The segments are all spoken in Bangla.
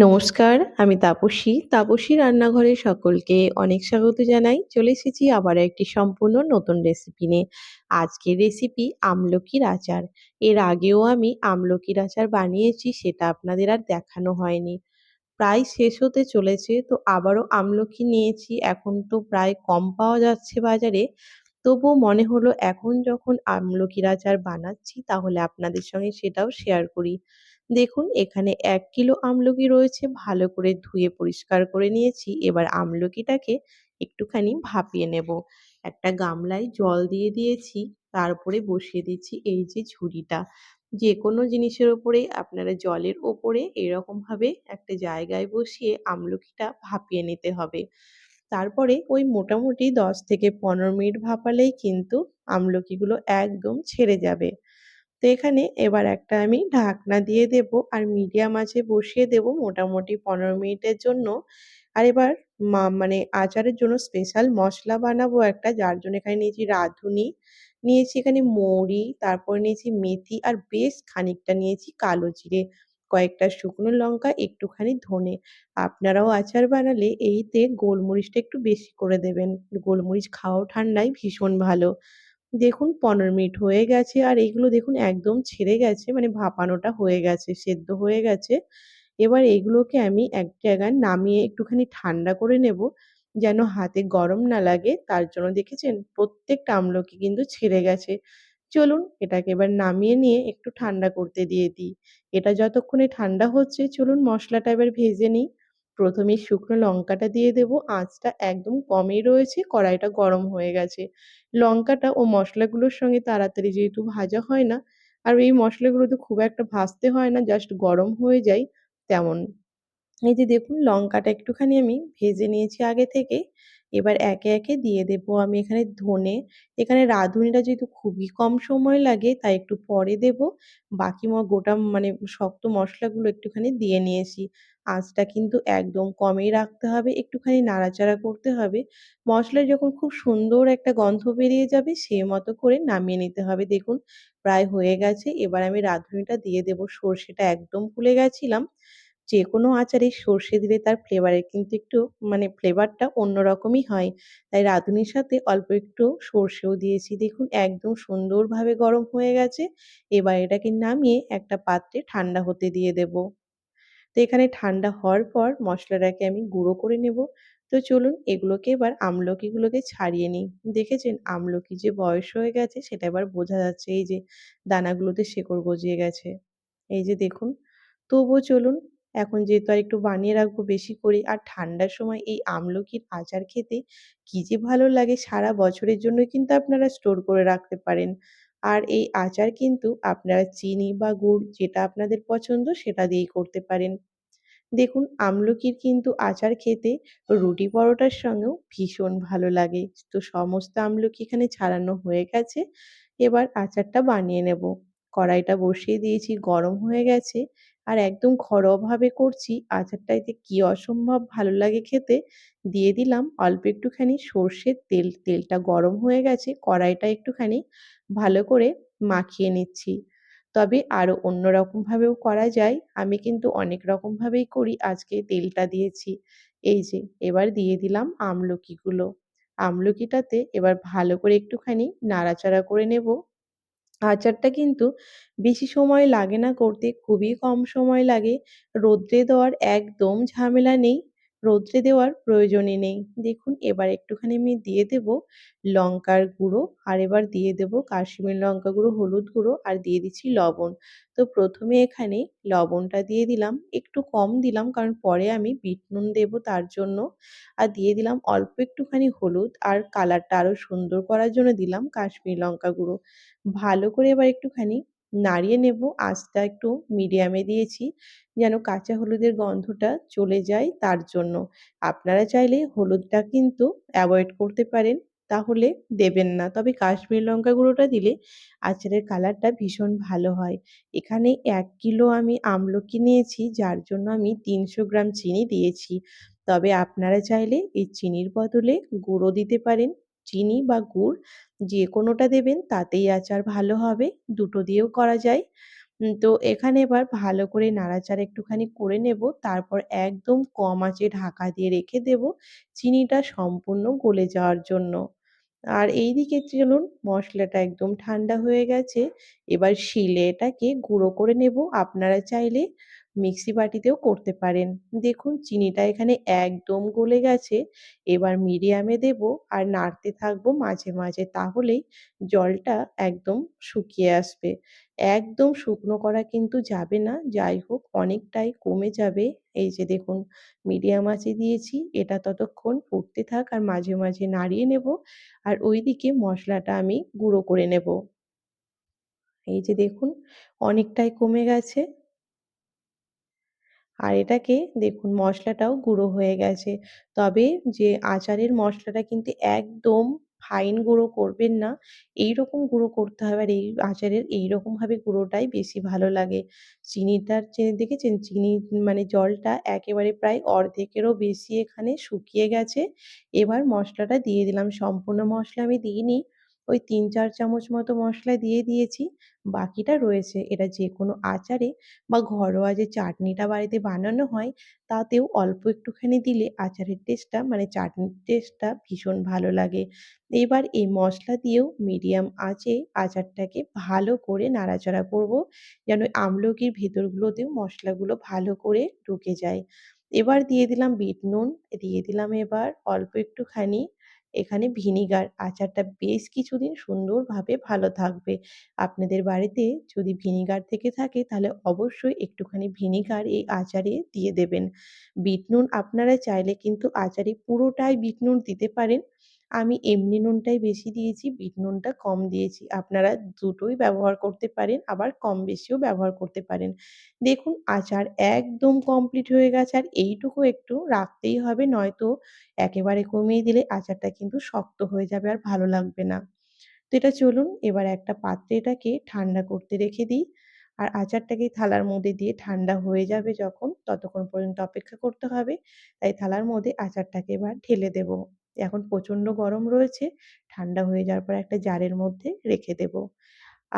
নমস্কার, আমি তাপসী। তাপসী রান্নাঘরে সকলকে অনেক স্বাগত জানাই। চলে এসেছি আবার একটি সম্পূর্ণ নতুন রেসিপি নিয়ে। আজকের রেসিপি আমলকির আচার। এর আগেও আমি আমলকির আচার বানিয়েছি, সেটা আপনাদের আর দেখানো হয়নি। প্রায় শেষ হতে চলেছে, তো আবারও আমলকি নিয়েছি। এখন তো প্রায় কম পাওয়া যাচ্ছে বাজারে। তবুও মনে হলো এখন যখন আমলকির আচার বানাচ্ছি, তাহলে আপনাদের সঙ্গে সেটাও শেয়ার করি। দেখুন, এখানে এক কিলো আমলকি রয়েছে, ভালো করে ধুয়ে পরিষ্কার করে নিয়েছি। এবার আমলকিটাকে একটুখানি ভাপিয়ে নেব। একটা গামলায় জল দিয়ে দিয়েছি, তারপরে বসিয়ে দিচ্ছি এই যে ঝুড়িটা। যে কোনো জিনিসের ওপরে আপনারা জলের ওপরে এরকমভাবে একটা জায়গায় বসিয়ে আমলকিটা ভাপিয়ে নিতে হবে। তারপরে ওই মোটামুটি দশ থেকে পনেরো মিনিট ভাপালেই কিন্তু আমলকিগুলো একদম ছেড়ে যাবে। তো এখানে এবার একটা আমি ঢাকনা দিয়ে দেব আর মিডিয়াম আঁচে বসিয়ে দেব মোটামুটি পনেরো মিনিটের জন্য। আর এবার মানে আচারের জন্য স্পেশাল মশলা বানাবো একটা, যার জন্য এখানে নিয়েছি রাঁধুনি, নিয়েছি এখানে মৌরি, তারপর নিয়েছি মেথি আর বেশ খানিকটা নিয়েছি কালো জিরে, কয়েকটা শুকনো লঙ্কা, একটুখানি ধনে। আপনারাও আচার বানালে এইতে গোলমরিচটা একটু বেশি করে দেবেন। গোলমরিচ খাওয়াও ঠান্ডায় ভীষণ ভালো। দেখুন পনেরো মিনিট হয়ে গেছে আর এইগুলো দেখুন একদম ছেড়ে গেছে মানে ভাপানোটা হয়ে গেছে, সেদ্ধ হয়ে গেছে। এবার এগুলোকে আমি এক জায়গায় নামিয়ে একটুখানি ঠান্ডা করে নেব যেন হাতে গরম না লাগে। তার জন্য দেখেছেন প্রত্যেকটা আমলকি কিন্তু ছেড়ে গেছে। চলুন এটাকে এবার নামিয়ে নিয়ে একটু ঠান্ডা করতে দিয়ে দিই। এটা যতক্ষণে ঠান্ডা হচ্ছে চলুন মশলাটা এবার ভেজে নিই। প্রথমে শুকনো লঙ্কাটা দিয়ে দেব, আঁচটা একদম কমই রয়েছে, কড়াইটা গরম হয়ে গেছে। লঙ্কাটা ও মশলাগুলোর সঙ্গে তাড়াতাড়ি যেহেতু ভাজা হয় না, আর এই মশলাগুলো তো খুব একটা ভাজতে হয় না জাস্ট গরম হয়ে যায় তেমন। এই যে দেখুন, লঙ্কাটা একটুখানি আমি ভেজে নিয়েছি আগে থেকে এবার একে একে দিয়ে দেবো আমি এখানে ধনে। এখানে রাঁধুনিটা যেহেতু খুবই কম সময় লাগে, তাই একটু পরে দেব। বাকি গোটা মানে শক্ত মশলাগুলো একটুখানি দিয়ে নিয়েছি। আঁচটা কিন্তু একদম কমেই রাখতে হবে, একটুখানি নাড়াচাড়া করতে হবে। মশলা যখন খুব সুন্দর একটা গন্ধ বেরিয়ে যাবে সে মতো করে নামিয়ে নিতে হবে। দেখুন, প্রায় হয়ে গেছে। এবার আমি রাঁধুনিটা দিয়ে দেব। সর্ষেটা একদম ভুলে গেছিলাম। যে কোনো আচারে সর্ষে দিলে তার ফ্লেভারের কিন্তু একটু মানে ফ্লেভারটা অন্যরকমই হয়। তাই রাঁধুনির সাথে অল্প একটু সর্ষেও দিয়েছি। দেখুন, একদম সুন্দরভাবে গরম হয়ে গেছে। এবার এটাকে নামিয়ে একটা পাত্রে ঠান্ডা হতে দিয়ে দেব। তো এখানে ঠান্ডা হওয়ার পর মশলাটাকে আমি গুঁড়ো করে নেব। তো চলুন, এগুলোকে এবার আমলকিগুলোকে ছাড়িয়ে নিই। দেখেছেন, আমলকি যে বয়স হয়ে গেছে, সেটা এবার বোঝা যাচ্ছে। এই যে দানাগুলোতে শেকড় গজিয়ে গেছে। এই যে দেখুন, তবুও চলুন এখন যেহেতু আর একটু বানিয়ে রাখব বেশি করে, আর ঠান্ডার সময় এই আমলকির আচার খেতে কী যে ভালো লাগে সারা বছরের জন্য কিন্তু আপনারা স্টোর করে রাখতে পারেন। আর এই আচার কিন্তু আপনারা চিনি বা গুড় যেটা আপনাদের পছন্দ সেটা দিয়েই করতে পারেন। দেখুন, আমলকির কিন্তু আচার খেতে রুটি পরোটার সঙ্গেও ভীষণ ভালো লাগে। তো সমস্ত আমলকি এখানে ছাড়ানো হয়ে গেছে। এবার আচারটা বানিয়ে নেব। কড়াইটা বসিয়ে দিয়েছি, গরম হয়ে গেছে। আর একদম ঘরোয়াভাবে করছি। আচারটা এতে কী অসম্ভব ভালো লাগে খেতে, দিয়ে দিলাম অল্প একটুখানি সর্ষের তেল, তেলটা গরম হয়ে গেছে, কড়াইটা একটুখানি ভালো করে মাখিয়ে নিচ্ছি। তবে আরও অন্য রকমভাবেও করা যায়। আমি কিন্তু অনেক রকমভাবেই করি, আজকে তেলটা দিয়েছি। এই যে, এবার দিয়ে দিলাম আমলকিগুলো। আমলকিটাতে এবার ভালো করে একটুখানি নাড়াচাড়া করে নেব। আচারটা কিন্তু বেশি সময় লাগে না করতে, খুবই কম সময় লাগে। রোদ্রে দেওয়ার একদম ঝামেলা নেই। রোদ্রে দেওয়ার প্রয়োজনই নেই। দেখুন, এবার একটুখানি আমি দিয়ে দেব লঙ্কার গুঁড়ো আর এবার দিয়ে দেব কাশ্মীর লঙ্কা গুঁড়ো, হলুদ গুঁড়ো আর দিয়ে দিচ্ছি লবণ। তো প্রথমে এখানে লবণটা দিয়ে দিলাম, একটু কম দিলাম কারণ পরে আমি বিট নুন দেবো তার জন্য। আর দিয়ে দিলাম অল্প একটুখানি হলুদ আর কালারটা আরও সুন্দর করার জন্য দিলাম কাশ্মীর লঙ্কা গুঁড়ো। ভালো করে এবার একটুখানি নাড়িয়ে নেব, আঁচটা একটু মিডিয়ামে দিয়েছি যেন কাঁচা হলুদের গন্ধটা চলে যায় তার জন্য। আপনারা চাইলে হলুদটা কিন্তু অ্যাভয়েড করতে পারেন, তাহলে দেবেন না। তবে কাশ্মীর লঙ্কা গুঁড়োটা দিলে আচারের কালারটা ভীষণ ভালো হয়। এখানে এক কিলো আমি আমলকি নিয়েছি, যার জন্য আমি তিনশো গ্রাম চিনি দিয়েছি। তবে আপনারা চাইলে এই চিনির বদলে গুঁড়ো দিতে পারেন। চিনি বা গুড় যে কোনোটা দেবেন তাতেই আচার ভালো হবে দুটো দিয়েও করা যায় তো এখানে এবার ভালো করে নাড়াচাড়া একটুখানি করে নেব। তারপর একদম কম আঁচে ঢাকা দিয়ে রেখে দেব চিনিটা সম্পূর্ণ গলে যাওয়ার জন্য। আর এই দিকে চলুন মশলাটা একদম ঠান্ডা হয়ে গেছে। এবার শিলে এটাকে গুঁড়ো করে নেব। আপনারা চাইলে মিক্সি বাটিতেও করতে পারেন। দেখুন চিনিটা এখানে একদম গলে গেছে। এবার মিডিয়ামে দেব আর নাড়তে থাকব মাঝে, মাঝে। তাহলেই জলটা একদম শুকিয়ে আসবে। একদম শুকনো করা কিন্তু যাবে না। যাই হোক অনেকটাই কমে যাবে। এই যে দেখুন মিডিয়াম আঁচে দিয়েছি। এটা ততক্ষণ ফুটতে থাক আর মাঝে, মাঝে নাড়িয়ে নেব। আর ওইদিকে মশলাটা আমি গুঁড়ো করে নেব। এই যে দেখুন অনেকটাই কমে গেছে। আর এটাকে দেখুন মশলাটাও গুঁড়ো হয়ে গেছে। তবে যে আচারের মশলাটা কিন্তু একদম ফাইন গুঁড়ো করবেন না। এইরকম গুঁড়ো করতে হবে আর এই আচারের এইরকমভাবে গুঁড়োটাই বেশি ভালো লাগে। চিনিটার দেখেছেন চিনি মানে জলটা একেবারে প্রায় অর্ধেকেরও বেশি এখানে শুকিয়ে গেছে। এবার মশলাটা দিয়ে দিলাম। সম্পূর্ণ মশলা আমি দিইনি। ওই ৩-৪ চামচ মতো মশলা দিয়ে দিয়েছি। বাকিটা রয়েছে। এটা যে কোনো আচারে বা ঘরোয়া যে চাটনিটা বাড়িতে বানানো হয় তাতেও অল্প একটুখানি দিলে আচারের টেস্টটা মানে চাটনির টেস্টটা ভীষণ ভালো লাগে। এবার এই মশলা দিয়েও মিডিয়াম আঁচে আচারটাকে ভালো করে নাড়াচাড়া করব। যেন আমলকির ভেতরগুলোতেও মশলাগুলো ভালো করে ঢুকে যায়। এবার দিয়ে দিলাম বিট নুন, দিয়ে দিলাম এবার অল্প একটুখানি এখানে ভিনিগার। আচারটা বেশ কিছুদিন সুন্দরভাবে ভালো থাকবে। আপনাদের বাড়িতে যদি ভিনিগার থেকে থাকে, তাহলে অবশ্যই একটুখানি ভিনিগার এই আচারে দিয়ে দেবেন। বিট নুন আপনারা চাইলে কিন্তু আচারে পুরোটাই বিট নুন দিতে পারেন। আমি এমনি নুনটাই বেশি দিয়েছি, বিট নুনটা কম দিয়েছি। আপনারা দুটোই ব্যবহার করতে পারেন, আবার কম বেশিও ব্যবহার করতে পারেন। দেখুন আচার একদম কমপ্লিট হয়ে গেছে আর এইটুকু একটু রাখতেই হবে নয়তো একেবারে কমিয়ে দিলে আচারটা কিন্তু শক্ত হয়ে যাবে আর ভালো লাগবে না। তো এটা চলুন এবার একটা পাত্রে এটাকে ঠান্ডা করতে রেখে দিই। আর আচারটাকে থালার মধ্যে দিয়ে ঠান্ডা হয়ে যাবে যখন ততক্ষণ পর্যন্ত অপেক্ষা করতে হবে। তাই থালার মধ্যে আচারটাকে এবার ঢেলে দেব। এখন প্রচণ্ড গরম রয়েছে। ঠান্ডা হয়ে যাওয়ার পর একটা জারের মধ্যে রেখে দেব।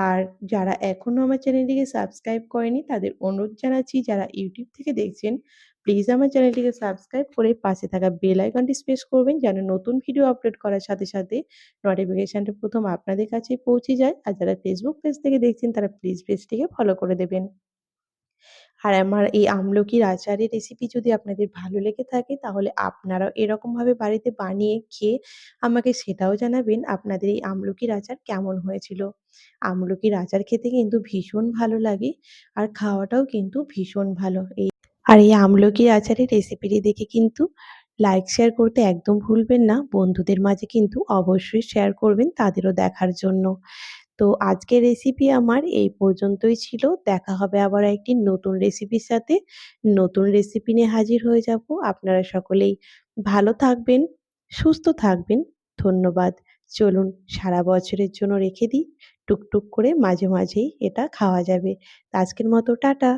আর যারা এখনও আমার চ্যানেলটিকে সাবস্ক্রাইব করেনি, তাদের অনুরোধ জানাচ্ছি, যারা ইউটিউব থেকে দেখছেন, প্লিজ আমার চ্যানেলটিকে সাবস্ক্রাইব করে পাশে থাকা বেল আইকনটি প্রেস করবেন, যেন নতুন ভিডিও আপলোড করার সাথে সাথে নোটিফিকেশানটা প্রথম আপনাদের কাছে পৌঁছে যায়। আর যারা ফেসবুক পেজ থেকে দেখছেন, তারা প্লিজ পেজটিকে ফলো করে দেবেন। আর আমার এই আমলকির আচারের রেসিপি যদি আপনাদের ভালো লেগে থাকে, তাহলে আপনারাও এরকমভাবে বাড়িতে বানিয়ে খেয়ে আমাকে সেটাও জানাবেন আপনাদের এই আমলকির আচার কেমন হয়েছিল। আমলকির আচার খেতে কিন্তু ভীষণ ভালো লাগে আর খাওয়াটাও কিন্তু ভীষণ ভালো। এই আর এই আমলকির আচারের রেসিপিটি দেখে কিন্তু লাইক শেয়ার করতে একদম ভুলবেন না। বন্ধুদের মাঝে কিন্তু অবশ্যই শেয়ার করবেন, তাদেরও দেখার জন্য। তো আজকের রেসিপি আমার এই পর্যন্তই ছিল। দেখা হবে আবার একটি নতুন রেসিপির সাথে। নতুন রেসিপি নিয়ে হাজির হয়ে যাব। আপনারা সকলেই ভালো থাকবেন, সুস্থ থাকবেন। ধন্যবাদ। চলুন সারা বছরের জন্য রেখে দিই। টুকটুক করে মাঝে মাঝেই এটা খাওয়া যাবে। আজকের মতো টাটা।